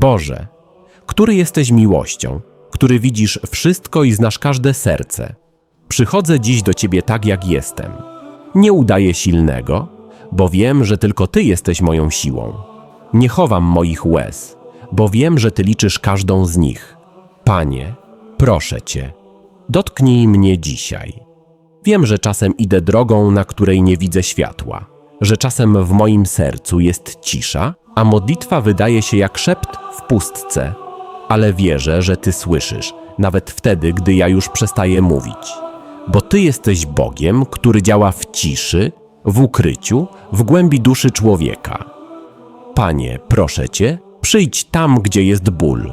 Boże, który jesteś miłością, który widzisz wszystko i znasz każde serce. Przychodzę dziś do Ciebie tak, jak jestem. Nie udaję silnego, bo wiem, że tylko Ty jesteś moją siłą. Nie chowam moich łez, bo wiem, że Ty liczysz każdą z nich. Panie, proszę Cię, dotknij mnie dzisiaj. Wiem, że czasem idę drogą, na której nie widzę światła, że czasem w moim sercu jest cisza, a modlitwa wydaje się jak szept w pustce, ale wierzę, że Ty słyszysz, nawet wtedy, gdy ja już przestaję mówić. Bo Ty jesteś Bogiem, który działa w ciszy, w ukryciu, w głębi duszy człowieka. Panie, proszę Cię, przyjdź tam, gdzie jest ból.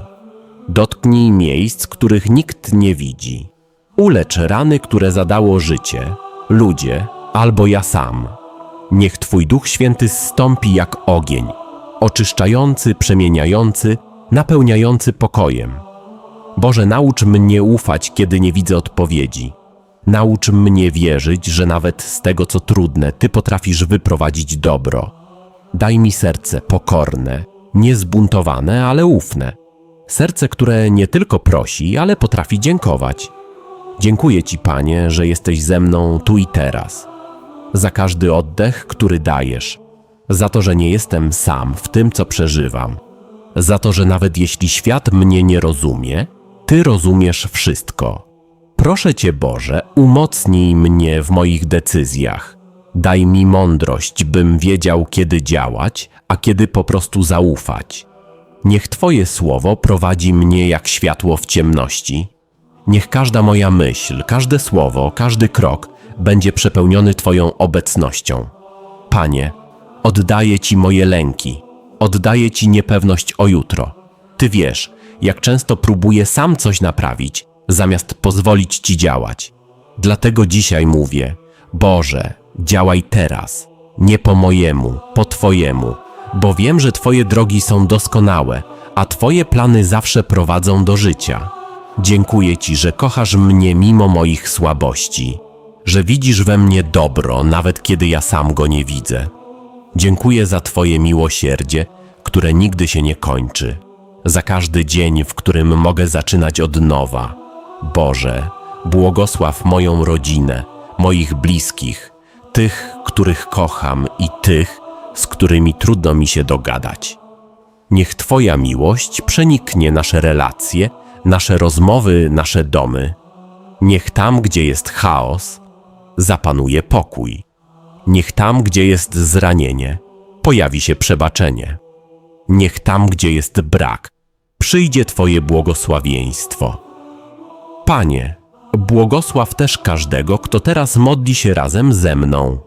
Dotknij miejsc, których nikt nie widzi. Ulecz rany, które zadało życie, ludzie albo ja sam. Niech Twój Duch Święty zstąpi jak ogień, oczyszczający, przemieniający, napełniający pokojem. Boże, naucz mnie ufać, kiedy nie widzę odpowiedzi. Naucz mnie wierzyć, że nawet z tego, co trudne, Ty potrafisz wyprowadzić dobro. Daj mi serce pokorne, niezbuntowane, ale ufne. Serce, które nie tylko prosi, ale potrafi dziękować. Dziękuję Ci, Panie, że jesteś ze mną tu i teraz. Za każdy oddech, który dajesz. Za to, że nie jestem sam w tym, co przeżywam. Za to, że nawet jeśli świat mnie nie rozumie, Ty rozumiesz wszystko. Proszę Cię, Boże, umocnij mnie w moich decyzjach. Daj mi mądrość, bym wiedział, kiedy działać, a kiedy po prostu zaufać. Niech Twoje słowo prowadzi mnie jak światło w ciemności. Niech każda moja myśl, każde słowo, każdy krok będzie przepełniony Twoją obecnością. Panie, oddaję Ci moje lęki, oddaję Ci niepewność o jutro. Ty wiesz, jak często próbuję sam coś naprawić, zamiast pozwolić Ci działać. Dlatego dzisiaj mówię: Boże, działaj teraz, nie po mojemu, po Twojemu, bo wiem, że Twoje drogi są doskonałe, a Twoje plany zawsze prowadzą do życia. Dziękuję Ci, że kochasz mnie mimo moich słabości, że widzisz we mnie dobro, nawet kiedy ja sam go nie widzę. Dziękuję za Twoje miłosierdzie, które nigdy się nie kończy, za każdy dzień, w którym mogę zaczynać od nowa. Boże, błogosław moją rodzinę, moich bliskich, tych, których kocham i tych, z którymi trudno mi się dogadać. Niech Twoja miłość przeniknie nasze relacje, nasze rozmowy, nasze domy. Niech tam, gdzie jest chaos, zapanuje pokój. Niech tam, gdzie jest zranienie, pojawi się przebaczenie. Niech tam, gdzie jest brak, przyjdzie Twoje błogosławieństwo. Panie, błogosław też każdego, kto teraz modli się razem ze mną.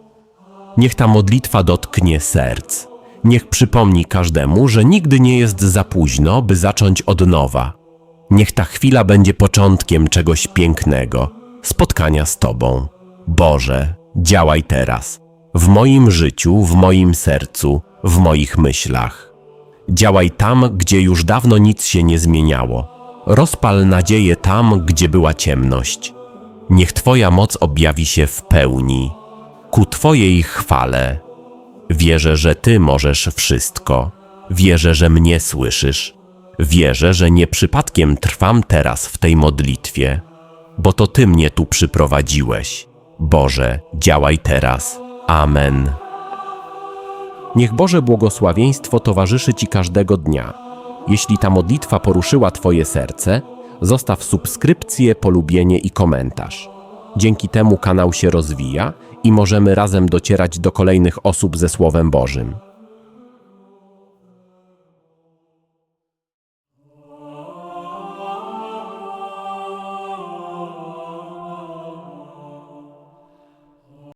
Niech ta modlitwa dotknie serc. Niech przypomni każdemu, że nigdy nie jest za późno, by zacząć od nowa. Niech ta chwila będzie początkiem czegoś pięknego, spotkania z Tobą. Boże, działaj teraz. W moim życiu, w moim sercu, w moich myślach. Działaj tam, gdzie już dawno nic się nie zmieniało. Rozpal nadzieję tam, gdzie była ciemność. Niech Twoja moc objawi się w pełni. Ku Twojej chwale. Wierzę, że Ty możesz wszystko. Wierzę, że mnie słyszysz. Wierzę, że nie przypadkiem trwam teraz w tej modlitwie, bo to Ty mnie tu przyprowadziłeś. Boże, działaj teraz. Amen. Niech Boże błogosławieństwo towarzyszy Ci każdego dnia. Jeśli ta modlitwa poruszyła Twoje serce, zostaw subskrypcję, polubienie i komentarz. Dzięki temu kanał się rozwija i możemy razem docierać do kolejnych osób ze Słowem Bożym.